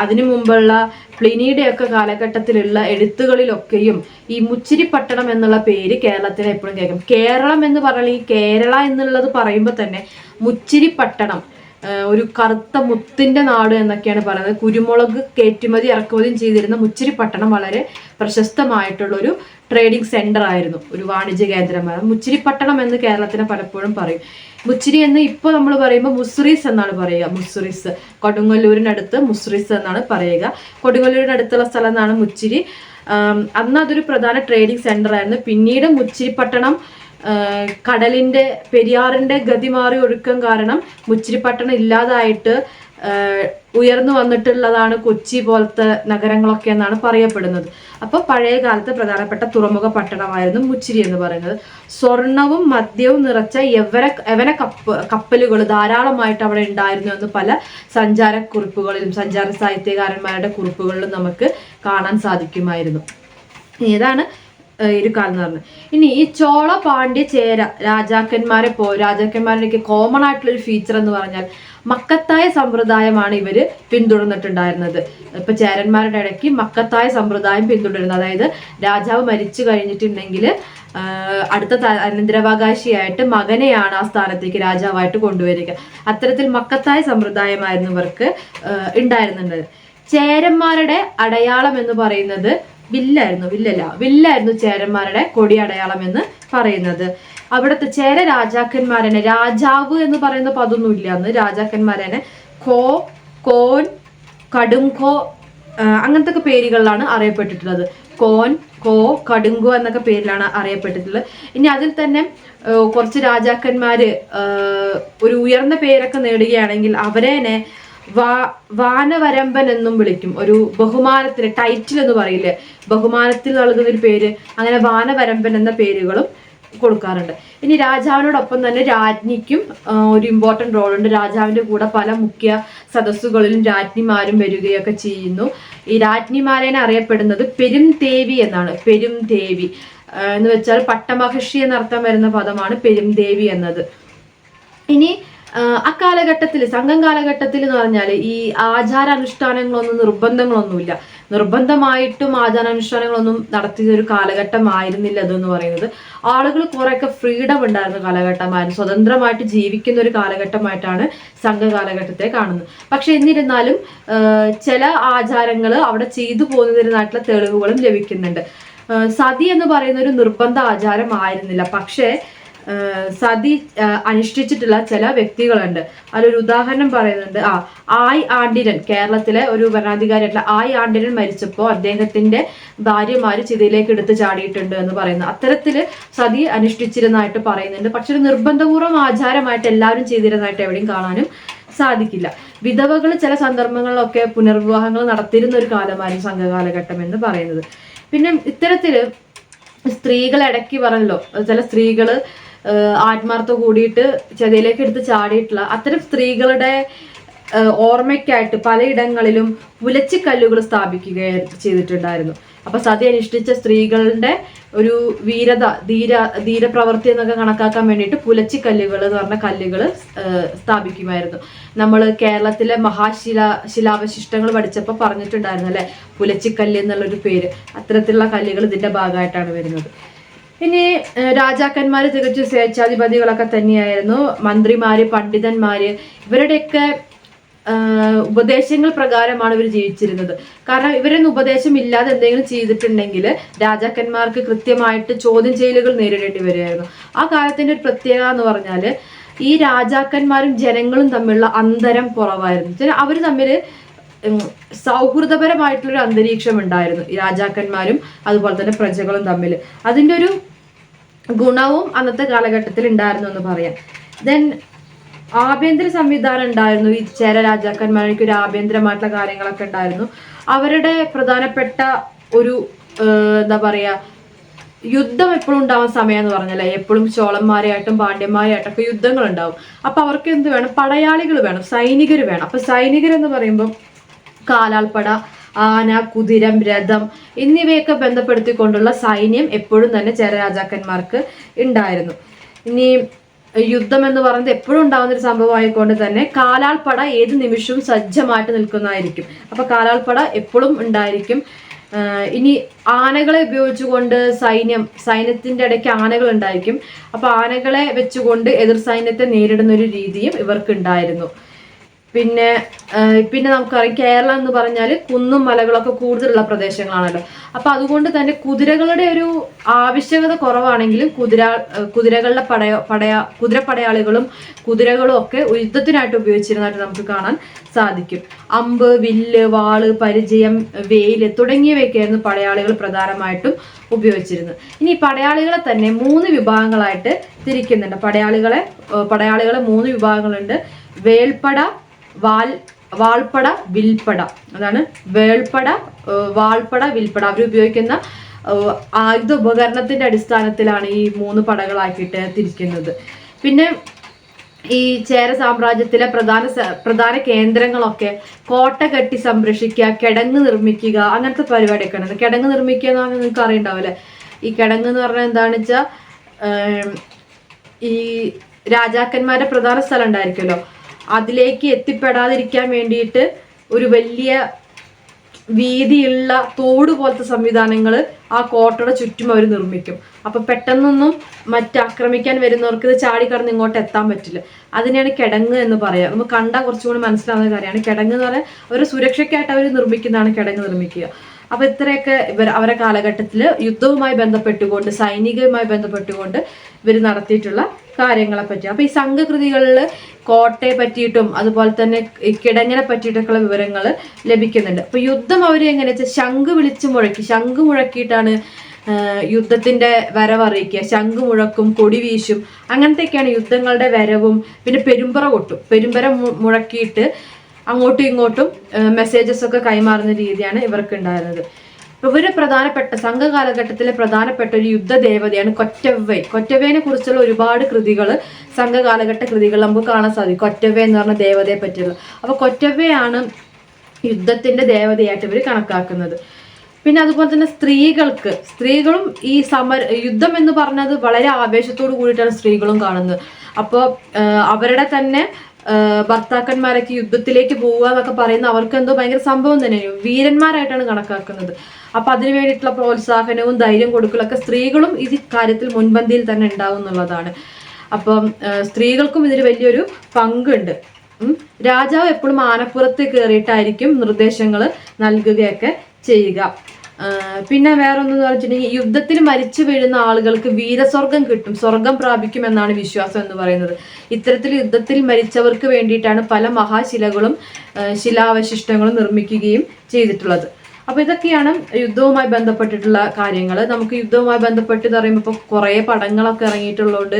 അതിനു മുമ്പുള്ള പ്ലിനിയുടെ ഒക്കെ കാലഘട്ടത്തിലുള്ള എഴുത്തുകളിലൊക്കെയും ഈ മുച്ചിരി പട്ടണം എന്നുള്ള പേര് കേരളത്തിനെ എപ്പോഴും കേൾക്കും. കേരളം എന്ന് ഈ കേരള എന്നുള്ളത് പറയുമ്പോൾ തന്നെ മുച്ചിരി പട്ടണം. ഏഹ് ഒരു കറുത്ത മുത്തിന്റെ നാട് എന്നൊക്കെയാണ് പറയുന്നത്. കുരുമുളക് കയറ്റുമതി ഇറക്കുമതിയും ചെയ്തിരുന്ന മുച്ചിരി പട്ടണം വളരെ പ്രശസ്തമായിട്ടുള്ള ഒരു ട്രേഡിംഗ് സെന്റർ ആയിരുന്നു. ഒരു വാണിജ്യ കേന്ദ്രമായിരുന്നു മുച്ചിരി പട്ടണം എന്ന് കേരളത്തിനെ പലപ്പോഴും പറയും. മുച്ചിരി എന്ന് ഇപ്പോൾ നമ്മൾ പറയുമ്പോൾ മുസ്രീസ് എന്നാണ് പറയുക. മുസ്രീസ്. കൊടുങ്ങല്ലൂരിനടുത്ത് മുസ്രീസ് എന്നാണ് പറയുക. കൊടുങ്ങല്ലൂരിനടുത്തുള്ള സ്ഥലം എന്നാണ് മുച്ചിരി. അന്ന് അതൊരു പ്രധാന ട്രേഡിംഗ് സെന്റർ ആയിരുന്നു. പിന്നീട് മുച്ചിരി പട്ടണം പെരിയാറിന്റെ ഗതി മാറി ഒഴുക്കം കാരണം മുച്ചിരിപ്പട്ടണം ഇല്ലാതായിട്ട് ഉയർന്നു വന്നിട്ടുള്ളതാണ് കൊച്ചി പോലത്തെ നഗരങ്ങളൊക്കെ എന്നാണ് പറയപ്പെടുന്നത്. അപ്പോൾ പഴയ കാലത്ത് പ്രധാനപ്പെട്ട തുറമുഖ പട്ടണമായിരുന്നു മുച്ചിരി എന്ന് പറയുന്നത്. സ്വർണവും മദ്യവും നിറച്ച യവന യവന കപ്പ് കപ്പലുകൾ ധാരാളമായിട്ട് അവിടെ ഉണ്ടായിരുന്നു എന്ന് പല സഞ്ചാര കുറിപ്പുകളിലും സഞ്ചാര സാഹിത്യകാരന്മാരുടെ കുറിപ്പുകളിലും നമുക്ക് കാണാൻ സാധിക്കുമായിരുന്നു. ഇതാണ് എന്ന് പറഞ്ഞത് ഇനി ഈ ചോള പാണ്ഡ്യ ചേര രാജാക്കന്മാരെ പോ രാജാക്കന്മാരുടെ കോമൺ ആയിട്ടുള്ള ഒരു ഫീച്ചർ എന്ന് പറഞ്ഞാൽ മക്കത്തായ സമ്പ്രദായമാണ് ഇവർ പിന്തുടർന്നിട്ടുണ്ടായിരുന്നത്. ഇപ്പൊ ചേരന്മാരുടെ ഇടയ്ക്ക് മക്കത്തായ സമ്പ്രദായം പിന്തുടരുന്നത്. അതായത് രാജാവ് മരിച്ചു കഴിഞ്ഞിട്ടുണ്ടെങ്കിൽ അടുത്ത അനന്തരാവകാശിയായിട്ട് മകനെയാണ് ആ സ്ഥാനത്തേക്ക് രാജാവായിട്ട് കൊണ്ടുവരിക. അത്തരത്തിൽ മക്കത്തായ സമ്പ്രദായമായിരുന്നു ഇവർക്ക് ഉണ്ടായിരുന്നുണ്ട് ചേരന്മാരുടെ അടയാളം എന്ന് പറയുന്നത് വില്ലായിരുന്നു വില്ലല്ല. വില്ലായിരുന്നു ചേരന്മാരുടെ കൊടി അടയാളം എന്ന് പറയുന്നത്. അവിടുത്തെ ചേര രാജാക്കന്മാരനെ രാജാവ് എന്ന് പറയുന്ന പദമൊന്നും ഇല്ല അന്ന്. രാജാക്കന്മാരനെ കോ കോൻ കടുംകോ അങ്ങനത്തെ പേരുകളിലാണ് അറിയപ്പെട്ടിട്ടുള്ളത്. കോൻ കോ കടുങ്കു എന്നൊക്കെ പേരിലാണ് അറിയപ്പെട്ടിട്ടുള്ളത്. ഇനി അതിൽ തന്നെ കുറച്ച് രാജാക്കന്മാര് ഒരു ഉയർന്ന പേരൊക്കെ നേടുകയാണെങ്കിൽ അവരേനെ വാ വാനവരമ്പൻ എന്നും വിളിക്കും. ഒരു ബഹുമാനത്തിന് ടൈറ്റിൽ എന്ന് പറയില്ലേ? ബഹുമാനത്തിൽ നൽകുന്ന ഒരു പേര്. അങ്ങനെ വാനവരമ്പൻ എന്ന പേരുകളും കൊടുക്കാറുണ്ട്. ഇനി രാജാവിനോടൊപ്പം തന്നെ രാജ്ഞിക്കും ഒരു ഇമ്പോർട്ടന്റ് റോളുണ്ട് രാജാവിന്റെ കൂടെ പല മുഖ്യ സദസ്സുകളിലും രാജ്ഞിമാരും വരികയൊക്കെ ചെയ്യുന്നു. ഈ രാജ്ഞിമാരേനെ അറിയപ്പെടുന്നത് പെരുംദേവി എന്നാണ്. പെരുംദേവി എന്ന് വെച്ചാൽ പട്ടമഹർഷി എന്നർത്ഥം വരുന്ന പദമാണ് പെരുംദേവി എന്നത്. ഇനി അക്കാലഘട്ടത്തിൽ സംഘം കാലഘട്ടത്തിൽ എന്ന് പറഞ്ഞാൽ ഈ ആചാരാനുഷ്ഠാനങ്ങളൊന്നും നിർബന്ധങ്ങളൊന്നുമില്ല. നിർബന്ധമായിട്ടും ആചാരാനുഷ്ഠാനങ്ങളൊന്നും നടത്തിയ ഒരു കാലഘട്ടമായിരുന്നില്ല അതെന്ന് പറയുന്നത്. ആളുകൾ കുറെയൊക്കെ ഫ്രീഡം ഉണ്ടായിരുന്ന കാലഘട്ടമായിരുന്നു. സ്വതന്ത്രമായിട്ട് ജീവിക്കുന്ന ഒരു കാലഘട്ടമായിട്ടാണ് സംഘ കാലഘട്ടത്തെ കാണുന്നത്. പക്ഷെ എന്നിരുന്നാലും ചില ആചാരങ്ങൾ അവിടെ ചെയ്തു പോകുന്നതിനായിട്ടുള്ള തെളിവുകളും ലഭിക്കുന്നുണ്ട്. സതി എന്ന് പറയുന്ന ഒരു നിർബന്ധ ആചാരമായിരുന്നില്ല പക്ഷേ സതി അനുഷ്ഠിച്ചിട്ടുള്ള ചില വ്യക്തികളുണ്ട്. അതിലൊരു ഉദാഹരണം പറയുന്നുണ്ട്. ആ ആയ് ആണ്ടിരൻ കേരളത്തിലെ ഒരു ഭരണാധികാരിയായിട്ടുള്ള ആയ് ആണ്ടിരൻ മരിച്ചപ്പോൾ അദ്ദേഹത്തിന്റെ ഭാര്യമാര് ചിതയിലേക്ക് എടുത്ത് ചാടിയിട്ടുണ്ട് എന്ന് പറയുന്നു. അത്തരത്തിൽ സതി അനുഷ്ഠിച്ചിരുന്നതായിട്ട് പറയുന്നുണ്ട്. പക്ഷെ ഒരു നിർബന്ധപൂർവം ആചാരമായിട്ട് എല്ലാവരും ചെയ്തിരുന്നതായിട്ട് എവിടെയും കാണാനും സാധിക്കില്ല. വിധവകൾ ചില സന്ദർഭങ്ങളിലൊക്കെ പുനർവിവാഹങ്ങൾ നടത്തിയിരുന്ന ഒരു കാലമായിരുന്നു സംഘകാലഘട്ടം എന്ന് പറയുന്നത്. പിന്നെ ഇത്തരത്തിൽ സ്ത്രീകൾ ഇടയ്ക്ക് പറഞ്ഞല്ലോ ചില സ്ത്രീകൾ ആത്മാർത്ഥ കൂടിയിട്ട് ചതിയിലേക്ക് എടുത്ത് ചാടിയിട്ടുള്ള അത്തരം സ്ത്രീകളുടെ ഓർമ്മയ്ക്കായിട്ട് പലയിടങ്ങളിലും ഉലച്ചിക്കല്ലുകൾ സ്ഥാപിക്കുക ചെയ്തിട്ടുണ്ടായിരുന്നു. അപ്പൊ സതി അനുഷ്ഠിച്ച സ്ത്രീകളുടെ ഒരു വീരത ധീര ധീരപ്രവൃത്തി എന്നൊക്കെ കണക്കാക്കാൻ വേണ്ടിയിട്ട് പുലച്ചിക്കല്ലുകൾ എന്ന് പറഞ്ഞ കല്ലുകൾ സ്ഥാപിക്കുമായിരുന്നു. നമ്മൾ കേരളത്തിലെ മഹാശില ശിലാവശിഷ്ടങ്ങൾ പഠിച്ചപ്പോൾ പറഞ്ഞിട്ടുണ്ടായിരുന്നു അല്ലെ പുലച്ചിക്കല്ല് എന്നുള്ളൊരു പേര്. അത്തരത്തിലുള്ള കല്ലുകൾ ഇതിന്റെ ഭാഗമായിട്ടാണ് വരുന്നത്. ഇനി രാജാക്കന്മാർ തികച്ചും സ്വേച്ഛാധിപതികളൊക്കെ തന്നെയായിരുന്നു. മന്ത്രിമാര് പണ്ഡിതന്മാര് ഇവരുടെയൊക്കെ ഉപദേശങ്ങൾ പ്രകാരമാണ് ഇവർ ജീവിച്ചിരുന്നത്. കാരണം ഇവരൊന്നും ഉപദേശം ഇല്ലാതെ എന്തെങ്കിലും ചെയ്തിട്ടുണ്ടെങ്കിൽ രാജാക്കന്മാർക്ക് കൃത്യമായിട്ട് ചോദ്യം ചെയ്യലുകൾ നേരിടേണ്ടി വരികയായിരുന്നു. ആ കാലത്തിന്റെ ഒരു പ്രത്യേകത എന്ന് പറഞ്ഞാൽ ഈ രാജാക്കന്മാരും ജനങ്ങളും തമ്മിലുള്ള അന്തരം കുറവായിരുന്നു. അവർ തമ്മിൽ സൗഹൃദപരമായിട്ടുള്ളൊരു അന്തരീക്ഷം ഉണ്ടായിരുന്നു രാജാക്കന്മാരും അതുപോലെ തന്നെ പ്രജകളും തമ്മിൽ. അതിന്റെ ഒരു ഗുണവും അന്നത്തെ കാലഘട്ടത്തിൽ ഉണ്ടായിരുന്നു എന്ന് പറയാം. ദെൻ ആഭ്യന്തര സംവിധാനം ഉണ്ടായിരുന്നു. ഈ ചേര രാജാക്കന്മാർക്ക് ഒരു ആഭ്യന്തരമായിട്ടുള്ള കാര്യങ്ങളൊക്കെ ഉണ്ടായിരുന്നു. അവരുടെ പ്രധാനപ്പെട്ട ഒരു എന്താ പറയുക യുദ്ധം എപ്പോഴും ഉണ്ടാവുന്ന സമയം എന്ന് പറഞ്ഞല്ലേ? എപ്പോഴും ചോളന്മാരെയായിട്ടും പാണ്ഡ്യന്മാരെയായിട്ടും ഒക്കെ യുദ്ധങ്ങൾ ഉണ്ടാവും അപ്പൊ അവർക്ക് എന്ത് വേണം? പടയാളികൾ വേണം സൈനികർ വേണം. അപ്പൊ സൈനികർ എന്ന് പറയുമ്പോൾ കാലാൾപ്പട ആന കുതിരം രഥം എന്നിവയൊക്കെ ബന്ധപ്പെടുത്തിക്കൊണ്ടുള്ള സൈന്യം എപ്പോഴും തന്നെ ചേര രാജാക്കന്മാർക്ക് ഉണ്ടായിരുന്നു. ഇനി യുദ്ധം എന്ന് പറയുന്നത് എപ്പോഴും ഉണ്ടാകുന്ന ഒരു സംഭവമായിക്കൊണ്ട് തന്നെ കാലാൾപ്പട ഏത് നിമിഷവും സജ്ജമായിട്ട് നിൽക്കുന്നതായിരിക്കും. അപ്പൊ കാലാൾപ്പട എപ്പോഴും ഉണ്ടായിരിക്കും. ഇനി ആനകളെ ഉപയോഗിച്ചുകൊണ്ട് സൈന്യം സൈന്യത്തിന്റെ ഇടയ്ക്ക് ആനകൾ ഉണ്ടായിരിക്കും. അപ്പൊ ആനകളെ വെച്ചുകൊണ്ട് എതിർ സൈന്യത്തെ നേരിടുന്ന ഒരു രീതിയും ഇവർക്ക് ഉണ്ടായിരുന്നു പിന്നെ പിന്നെ നമുക്കറിയാം കേരളം എന്ന് പറഞ്ഞാൽ കുന്നും മലകളൊക്കെ കൂടുതലുള്ള പ്രദേശങ്ങളാണല്ലോ. അപ്പൊ അതുകൊണ്ട് തന്നെ കുതിരകളുടെ ഒരു ആവശ്യകത കുറവാണെങ്കിലും കുതിര കുതിരകളുടെ പടയ പടയ കുതിരപ്പടയാളികളും കുതിരകളും ഒക്കെ യുദ്ധത്തിനായിട്ട് ഉപയോഗിച്ചിരുന്നതായിട്ട് നമുക്ക് കാണാൻ സാധിക്കും. അമ്പ് വില്ല് വാൾ പരിചയം വെയിൽ തുടങ്ങിയവയൊക്കെയായിരുന്നു പടയാളികൾ പ്രധാനമായിട്ടും ഉപയോഗിച്ചിരുന്നത്. ഇനി പടയാളികളെ തന്നെ മൂന്ന് വിഭാഗങ്ങളായിട്ട് തിരിക്കുന്നുണ്ട്. പടയാളികളെ പടയാളികളെ മൂന്ന് വിഭാഗങ്ങളുണ്ട്. വേൾപ്പട വാൽ വാൾപ്പട വിൽപ്പട. അതാണ് വേൾപ്പട വാൾപ്പട വിൽപ്പട. അവർ ഉപയോഗിക്കുന്ന ആയുധ ഉപകരണത്തിന്റെ അടിസ്ഥാനത്തിലാണ് ഈ മൂന്ന് പടകളാക്കിയിട്ട് തിരിക്കുന്നത്. പിന്നെ ഈ ചേര സാമ്രാജ്യത്തിലെ പ്രധാന പ്രധാന കേന്ദ്രങ്ങളൊക്കെ കോട്ട കെട്ടി സംരക്ഷിക്കുക കിടങ്ങ് നിർമ്മിക്കുക അങ്ങനത്തെ പരിപാടിയൊക്കെ ഉണ്ട് കിടങ്ങ് നിർമ്മിക്കുക എന്ന് നിങ്ങൾക്ക് അറിയണ്ടാവില്ലേ ഈ കിടങ്ങ് എന്ന് പറഞ്ഞാൽ എന്താണെന്ന് വെച്ചാൽ ഈ രാജാക്കന്മാരുടെ പ്രധാന സ്ഥലം ഉണ്ടായിരിക്കുമല്ലോ. അതിലേക്ക് എത്തിപ്പെടാതിരിക്കാൻ വേണ്ടിയിട്ട് ഒരു വലിയ വീതിയുള്ള തോട് പോലത്തെ സംവിധാനങ്ങൾ ആ കോട്ടയുടെ ചുറ്റും അവർ നിർമ്മിക്കും. അപ്പൊ പെട്ടെന്നൊന്നും മറ്റാക്രമിക്കാൻ വരുന്നവർക്ക് ഇത് ചാടി കടന്ന് ഇങ്ങോട്ട് എത്താൻ പറ്റില്ല. അതിനെയാണ് കിടങ്ങ് എന്ന് പറയാം. നമുക്ക് കണ്ടാൽ കുറച്ചുകൂടി മനസ്സിലാവുന്ന കാര്യമാണ്. കിടങ്ങ് എന്ന് പറയാൻ ഒരു സുരക്ഷയ്ക്കായിട്ട് അവർ നിർമ്മിക്കുന്നതാണ് കിടങ്ങ് നിർമ്മിക്കുക. അപ്പൊ ഇത്രയൊക്കെ ഇവർ അവരുടെ കാലഘട്ടത്തിൽ യുദ്ധവുമായി ബന്ധപ്പെട്ടുകൊണ്ട് സൈനികവുമായി ബന്ധപ്പെട്ടുകൊണ്ട് ഇവർ നടത്തിയിട്ടുള്ള കാര്യങ്ങളെ പറ്റി അപ്പൊ ഈ സംഘകൃതികളിൽ കോട്ടയെ പറ്റിയിട്ടും അതുപോലെ തന്നെ കിടങ്ങനെ പറ്റിയിട്ടൊക്കെയുള്ള വിവരങ്ങൾ ലഭിക്കുന്നുണ്ട്. അപ്പൊ യുദ്ധം അവർ എങ്ങനെയാ വെച്ചാൽ ശംഖ് വിളിച്ചു മുഴക്കി ശംഖ് മുഴക്കിയിട്ടാണ് യുദ്ധത്തിന്റെ വരവ് അറിയിക്കുക ശംഖ് മുഴക്കും കൊടി വീശും അങ്ങനത്തെയൊക്കെയാണ് യുദ്ധങ്ങളുടെ വരവും. പിന്നെ പെരുമ്പറ കൊട്ടും. പെരുമ്പറ മുഴക്കിയിട്ട് അങ്ങോട്ടും ഇങ്ങോട്ടും മെസ്സേജസ് ഒക്കെ കൈമാറുന്ന രീതിയാണ് ഇവർക്ക് ഉണ്ടായിരുന്നത് ഇവർ പ്രധാനപ്പെട്ട സംഘ കാലഘട്ടത്തിലെ പ്രധാനപ്പെട്ട ഒരു യുദ്ധ ദേവതയാണ് കൊറ്റവ്വൈ. കൊറ്റവേനെ കുറിച്ചുള്ള ഒരുപാട് കൃതികൾ സംഘ കാലഘട്ട കൃതികൾ നമുക്ക് കാണാൻ സാധിക്കും. കൊറ്റവ്വ എന്ന് പറഞ്ഞ ദേവതയെ പറ്റിയുള്ള. അപ്പൊ കൊറ്റവ്വയാണ് യുദ്ധത്തിന്റെ ദേവതയായിട്ട് ഇവർ കണക്കാക്കുന്നത്. പിന്നെ അതുപോലെ തന്നെ സ്ത്രീകൾക്ക് സ്ത്രീകളും ഈ സമര യുദ്ധം എന്ന് പറഞ്ഞത് വളരെ ആവേശത്തോട് കൂടിയിട്ടാണ് സ്ത്രീകളും കാണുന്നത്. അപ്പോൾ അവരുടെ തന്നെ ഭർത്താക്കന്മാരൊക്കെ യുദ്ധത്തിലേക്ക് പോവുക എന്നൊക്കെ പറയുന്ന അവർക്ക് എന്തോ ഭയങ്കര സംഭവം തന്നെയാണ് വീരന്മാരായിട്ടാണ് കണക്കാക്കുന്നത്. അപ്പൊ അതിനു വേണ്ടിയിട്ടുള്ള പ്രോത്സാഹനവും ധൈര്യം കൊടുക്കലൊക്കെ സ്ത്രീകളും ഈ കാര്യത്തിൽ മുൻപന്തിയിൽ തന്നെ ഉണ്ടാവും എന്നുള്ളതാണ്. അപ്പം സ്ത്രീകൾക്കും ഇതിൽ വലിയൊരു പങ്കുണ്ട്. രാജാവ് എപ്പോഴും ആനപ്പുറത്ത് കയറിയിട്ടായിരിക്കും നിർദ്ദേശങ്ങൾ നൽകുകയൊക്കെ ചെയ്യുക. പിന്നെ വേറൊന്നെന്ന് പറഞ്ഞിട്ടുണ്ടെങ്കിൽ യുദ്ധത്തിൽ മരിച്ചു വീഴുന്ന ആളുകൾക്ക് വീരസ്വർഗം കിട്ടും സ്വർഗം പ്രാപിക്കും എന്നാണ് വിശ്വാസം എന്ന് പറയുന്നത്. ഇത്തരത്തിൽ യുദ്ധത്തിൽ മരിച്ചവർക്ക് വേണ്ടിയിട്ടാണ് പല മഹാശിലകളും ശിലാവശിഷ്ടങ്ങളും നിർമ്മിക്കുകയും ചെയ്തിട്ടുള്ളത്. അപ്പൊ ഇതൊക്കെയാണ് യുദ്ധവുമായി ബന്ധപ്പെട്ടിട്ടുള്ള കാര്യങ്ങൾ നമുക്ക് യുദ്ധവുമായി ബന്ധപ്പെട്ട് എന്ന് പറയുമ്പോൾ ഇപ്പോൾ കുറേ പടങ്ങളൊക്കെ ഇറങ്ങിയിട്ടുള്ളതുകൊണ്ട്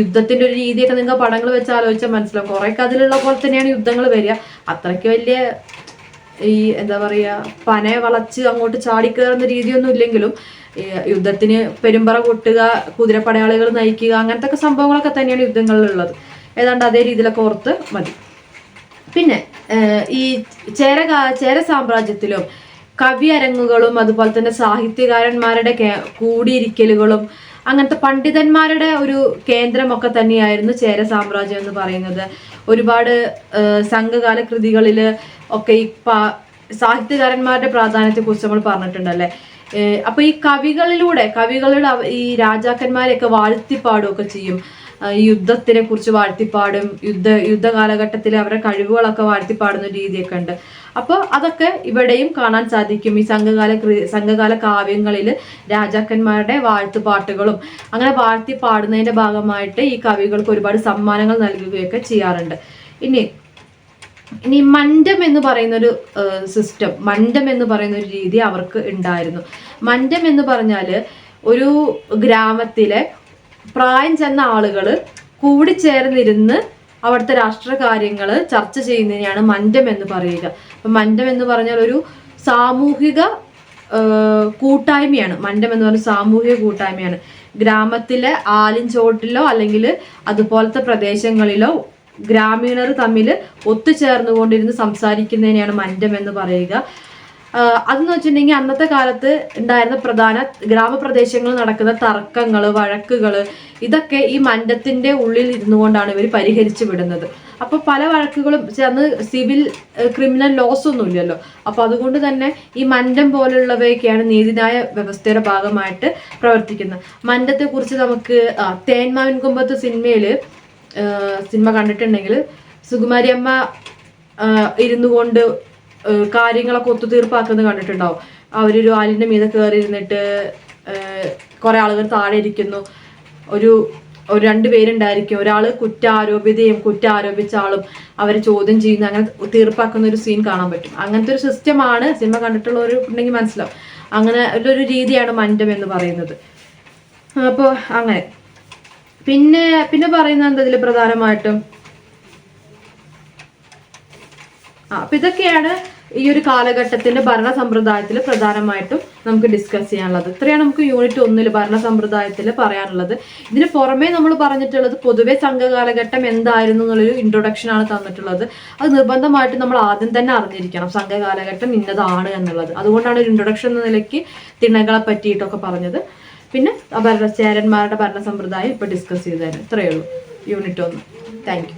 യുദ്ധത്തിന്റെ ഒരു രീതിയൊക്കെ നിങ്ങൾ പടങ്ങൾ വെച്ച് ആലോചിച്ചാൽ മനസ്സിലാവും. കുറേയൊക്കെ അതിലുള്ള പോലെ തന്നെയാണ് യുദ്ധങ്ങൾ വരിക. അത്രയ്ക്ക് വലിയ ഈ എന്താ പറയുക പനെ വളച്ച് അങ്ങോട്ട് ചാടിക്കയറുന്ന രീതിയൊന്നും ഇല്ലെങ്കിലും യുദ്ധത്തിന് പെരുമ്പറ കൊട്ടുക കുതിരപ്പടയാളികൾ നയിക്കുക അങ്ങനത്തെ ഒക്കെ സംഭവങ്ങളൊക്കെ തന്നെയാണ് യുദ്ധങ്ങളിലുള്ളത്. ഏതാണ്ട് അതേ രീതിയിലൊക്കെ ഓർത്ത് മതി. പിന്നെ ഈ ചേര ചേര സാമ്രാജ്യത്തിലും കവി അരങ്ങുകളും അതുപോലെ തന്നെ സാഹിത്യകാരന്മാരുടെ കൂടിയിരിക്കലുകളും അങ്ങനത്തെ പണ്ഡിതന്മാരുടെ ഒരു കേന്ദ്രമൊക്കെ തന്നെയായിരുന്നു ചേര സാമ്രാജ്യം എന്ന് പറയുന്നത്. ഒരുപാട് സംഘകാല കൃതികളിൽ ഒക്കെ ഈ സാഹിത്യകാരന്മാരുടെ പ്രാധാന്യത്തെ കുറിച്ച് നമ്മൾ പറഞ്ഞിട്ടുണ്ടല്ലേ? അപ്പൊ ഈ കവികളിലൂടെ കവികളുടെ ഈ രാജാക്കന്മാരെയൊക്കെ വാഴ്ത്തിപ്പാടുകയൊക്കെ ചെയ്യും. യുദ്ധത്തിനെ കുറിച്ച് വാഴ്ത്തിപ്പാടും യുദ്ധ യുദ്ധ കാലഘട്ടത്തിൽ അവരുടെ കഴിവുകളൊക്കെ വാഴ്ത്തിപ്പാടുന്ന രീതിയൊക്കെ ഉണ്ട്. അപ്പോൾ അതൊക്കെ ഇവിടെയും കാണാൻ സാധിക്കും. ഈ സംഘകാല സംഘകാല കാവ്യങ്ങളിൽ രാജാക്കന്മാരുടെ വാഴ്ത്തുപാട്ടുകളും അങ്ങനെ വാഴ്ത്തി പാടുന്നതിന്റെ ഭാഗമായിട്ട് ഈ കവികൾക്ക് ഒരുപാട് സമ്മാനങ്ങൾ നൽകുകയൊക്കെ ചെയ്യാറുണ്ട്. ഇനി ഇനി മണ്ഡം എന്ന് പറയുന്ന ഒരു സിസ്റ്റം മണ്ഡം എന്ന് പറയുന്ന ഒരു രീതി അവർക്ക് ഉണ്ടായിരുന്നു. മണ്ഡം എന്ന് പറഞ്ഞാൽ ഒരു ഗ്രാമത്തിലെ പ്രായം ചെന്ന ആളുകൾ കൂടിച്ചേർന്നിരുന്ന് അവിടുത്തെ രാഷ്ട്രകാര്യങ്ങൾ ചർച്ച ചെയ്യുന്നതിനെയാണ് മണ്ഡം എന്ന് പറയുക. അപ്പം മണ്ഡം എന്ന് പറഞ്ഞാൽ ഒരു സാമൂഹിക കൂട്ടായ്മയാണ്. മണ്ഡം എന്ന് പറഞ്ഞാൽ സാമൂഹിക കൂട്ടായ്മയാണ്. ഗ്രാമത്തിലെ ആലിൻ ചോട്ടിലോ അല്ലെങ്കിൽ അതുപോലത്തെ പ്രദേശങ്ങളിലോ ഗ്രാമീണർ തമ്മിൽ ഒത്തുചേർന്നുകൊണ്ടിരുന്ന് സംസാരിക്കുന്നതിനെയാണ് മന്റം എന്ന് പറയുക. അതെന്ന് വെച്ചിട്ടുണ്ടെങ്കിൽ അന്നത്തെ കാലത്ത് ഉണ്ടായിരുന്ന പ്രധാന ഗ്രാമപ്രദേശങ്ങളിൽ നടക്കുന്ന തർക്കങ്ങൾ വഴക്കുകൾ ഇതൊക്കെ ഈ മന്റത്തിന്റെ ഉള്ളിൽ ഇരുന്നു കൊണ്ടാണ് ഇവർ പരിഹരിച്ചു വിടുന്നത്. അപ്പോൾ പല വഴക്കുകളും ചെന്ന് സിവിൽ ക്രിമിനൽ ലോസ് ഒന്നും ഇല്ലല്ലോ. അപ്പോൾ അതുകൊണ്ട് തന്നെ ഈ മന്ദം പോലുള്ളവയൊക്കെയാണ് നീതിന്യായ വ്യവസ്ഥയുടെ ഭാഗമായിട്ട് പ്രവർത്തിക്കുന്നത്. മന്റത്തെ കുറിച്ച് നമുക്ക് തേന്മാവിൻകുമ്പത്ത് തേന്മാവിൻ കുമ്പത്ത് സിനിമയിൽ സിനിമ കണ്ടിട്ടുണ്ടെങ്കിൽ സുകുമാരി അമ്മ ഇരുന്നു കൊണ്ട് കാര്യങ്ങളൊക്കെ ഒത്തുതീർപ്പാക്കുന്നത് കണ്ടിട്ടുണ്ടാവും. അവരൊരു ആലിന്റെ മീതെ കയറി ഇരുന്നിട്ട് കുറെ ആളുകൾ താഴെ ഇരിക്കുന്നു. ഒരു ഒരു രണ്ട് പേരുണ്ടായിരിക്കും. ഒരാൾ കുറ്റാരോപിതയും കുറ്റാരോപിച്ച ആളും അവരെ ചോദ്യം ചെയ്യുന്ന. അങ്ങനെ തീർപ്പാക്കുന്ന ഒരു സീൻ കാണാൻ പറ്റും. അങ്ങനത്തെ ഒരു സിസ്റ്റമാണ് സിനിമ കണ്ടിട്ടുള്ളവർ ഉണ്ടെങ്കിൽ മനസ്സിലാവും. അങ്ങനെ ഒരു രീതിയാണ് മണ്ഡം എന്ന് പറയുന്നത്. അപ്പോൾ അങ്ങനെ. പിന്നെ പിന്നെ പറയുന്ന എന്താ ഇതിൽ പ്രധാനമായിട്ടും? ആ അപ്പൊ ഇതൊക്കെയാണ് ഈ ഒരു കാലഘട്ടത്തിന്റെ ഭരണ സമ്പ്രദായത്തിൽ പ്രധാനമായിട്ടും നമുക്ക് ഡിസ്കസ് ചെയ്യാനുള്ളത്. ഇത്രയാണ് നമുക്ക് യൂണിറ്റ് ഒന്നിൽ ഭരണ സമ്പ്രദായത്തിൽ പറയാനുള്ളത്. ഇതിന് പുറമേ നമ്മൾ പറഞ്ഞിട്ടുള്ളത് പൊതുവെ സംഘകാലഘട്ടം എന്തായിരുന്നു എന്നുള്ളൊരു ഇൻട്രൊഡക്ഷൻ ആണ് തന്നിട്ടുള്ളത്. അത് നിർബന്ധമായിട്ട് നമ്മൾ ആദ്യം തന്നെ അറിഞ്ഞിരിക്കണം. സംഘകാലഘട്ടം ഇന്നതാണ് എന്നുള്ളത്. അതുകൊണ്ടാണ് ഒരു ഇൻട്രൊഡക്ഷൻ എന്ന നിലയ്ക്ക് തിണകളെ പറ്റിയിട്ടൊക്കെ പറഞ്ഞത്. പിന്നെ ഭരണ ചേരന്മാരുടെ ഭരണ സമ്പ്രദായം ഡിസ്കസ് ചെയ്തായിരുന്നു ഇത്രയേ ഉള്ളൂ. യൂണിറ്റ് ഒന്ന്. താങ്ക്